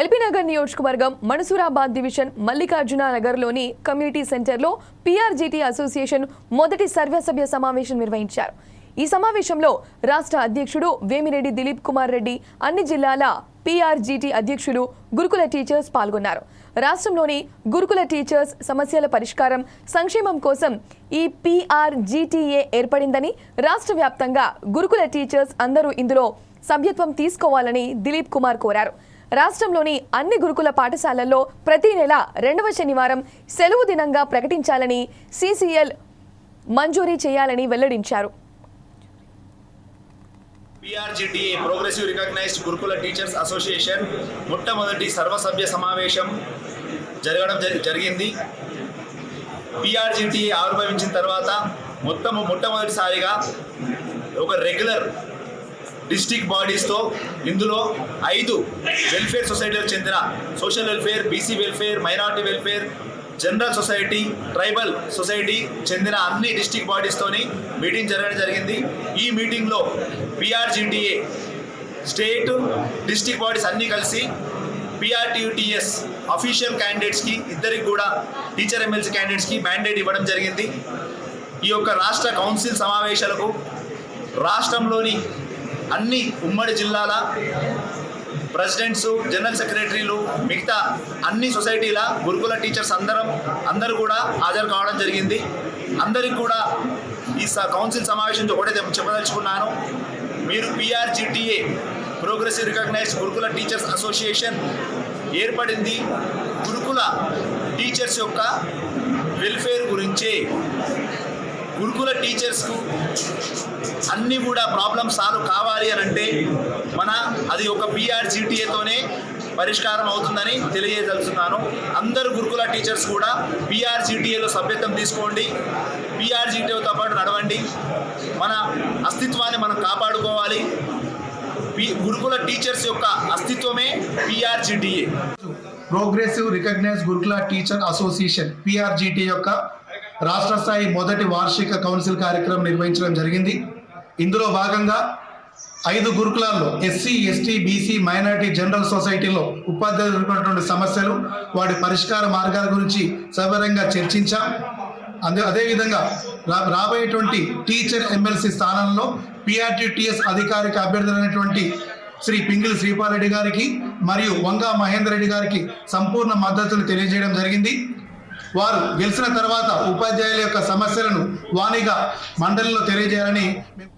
LB Nagar నియోజకవర్గం మనసూరాబాద్ division Mallikarjuna నగర్లోని community సెంటర్లో పీఆర్జీటీ అసోసియేషన్ మొదటి సర్వసభ్య సమావేశం నిర్వహించారు. ఈ సమావేశంలో రాష్ట్ర అధ్యక్షుడు వేమిరెడ్డి దిలీప్ కుమార్ రెడ్డి అన్ని జిల్లాల పీఆర్జీటీ అధ్యక్షులు గురుకుల టీచర్స్ పాల్గొన్నారు. రాష్ట్రంలోని గురుకుల టీచర్స్ సమస్యల పరిష్కారం సంక్షేమం కోసం ఈ పీఆర్జీటీఏ ఏర్పడిందని రాష్ట్ర వ్యాప్తంగా గురుకుల టీచర్స్ అందరూ ఇందులో సభ్యత్వం తీసుకోవాలని దిలీప్ కుమార్ కోరారు. రాష్ట్రంలోని అన్ని గురుకుల పాఠశాలల్లో ప్రతి నెల రెండవ శనివారం సెలవు దినంగా ప్రకటించాలని సీసీఎల్ మంజూరీ చేయాలని వెల్లడించారు. PRGTA progressive recognised Gurukula teachers association మొట్టమొదటి సర్వసభ్య సమావేశం జరగడం జరిగింది. పిఆర్జిటిఏ ఆవిర్భవించిన తర్వాత మొత్తము మొట్టమొదటిసారిగా ఒక రెగ్యులర్ డిస్టిక్ బాడీస్తో ఇందులో ఐదు వెల్ఫేర్ సొసైటీలకు చెందిన social welfare BC welfare minority welfare general society tribal society చెందిన అన్ని డిస్టిక్ బాడీస్తోని మీటింగ్ జరగడం జరిగింది. ఈ మీటింగ్లో పిఆర్జిటిఏ స్టేట్ డిస్టిక్ బాడీస్ అన్నీ కలిసి పిఆర్టీయుటిఎస్ అఫీషియల్ క్యాండిడేట్స్కి ఇద్దరికి కూడా టీచర్ ఎమ్మెల్సీ క్యాండిడేట్స్కి మ్యాండేట్ ఇవ్వడం జరిగింది. ఈ యొక్క రాష్ట్ర కౌన్సిల్ సమావేశాలకు రాష్ట్రంలోని అన్ని ఉమ్మడి జిల్లాల ప్రెసిడెంట్స్ జనరల్ సెక్రటరీలు మిగతా అన్ని సొసైటీల గురుకుల టీచర్స్ అందరం అందరూ కూడా హాజరు కావడం జరిగింది. అందరికి కూడా ఈ స- కౌన్సిల్ సమావేశంతో ఒకటే చెప్పదలుచుకున్నాను. మీరు PRGTA progressive recognised Gurukula teachers association ఏర్పడింది. గురుకుల టీచర్స్ యొక్క వెల్ఫేర్ గురించే గురుకుల టీచర్స్కు అన్నీ కూడా ప్రాబ్లమ్స్ సాల్వ్ కావాలి అని అంటే మన అది ఒక పిఆర్జిటిఏతోనే పరిష్కారం అవుతుందని తెలియదలుచున్నాను అందరు గురుకుల టీచర్స్ కూడా పిఆర్జిటిఏలో సభ్యత్వం తీసుకోండి. పిఆర్జిటిఏతో పాటు నడవండి. మన అస్తిత్వాన్ని మనం కాపాడుకోవాలి. పి గురుకుల టీచర్స్ యొక్క అస్తిత్వమే PRGTA. Progressive recognise Gurukula teacher association PRGT యొక్క రాష్ట్ర స్థాయి మొదటి వార్షిక కౌన్సిల్ కార్యక్రమం నిర్వహించడం జరిగింది. ఇందులో భాగంగా ఐదు గురుకులాల్లో SC ST BC minority general సొసైటీలో ఉపాధ్యాయులు సమస్యలు వాటి పరిష్కార మార్గాల గురించి సవివరంగా చర్చించాం. అందే అదేవిధంగా రా రాబోయేటువంటి టీచర్ ఎమ్మెల్సీ స్థానంలో పిఆర్టీటీఎస్ అధికారిక అభ్యర్థులైనటువంటి శ్రీ పింగిలి శ్రీపాలరెడ్డి గారికి మరియు వంగా మహేందర్ రెడ్డి గారికి సంపూర్ణ మద్దతును తెలియజేయడం జరిగింది. వారు గెలిచిన తర్వాత ఉపాధ్యాయుల యొక్క సమస్యలను వాణిగా మండలిలో తెలియజేయాలని మేము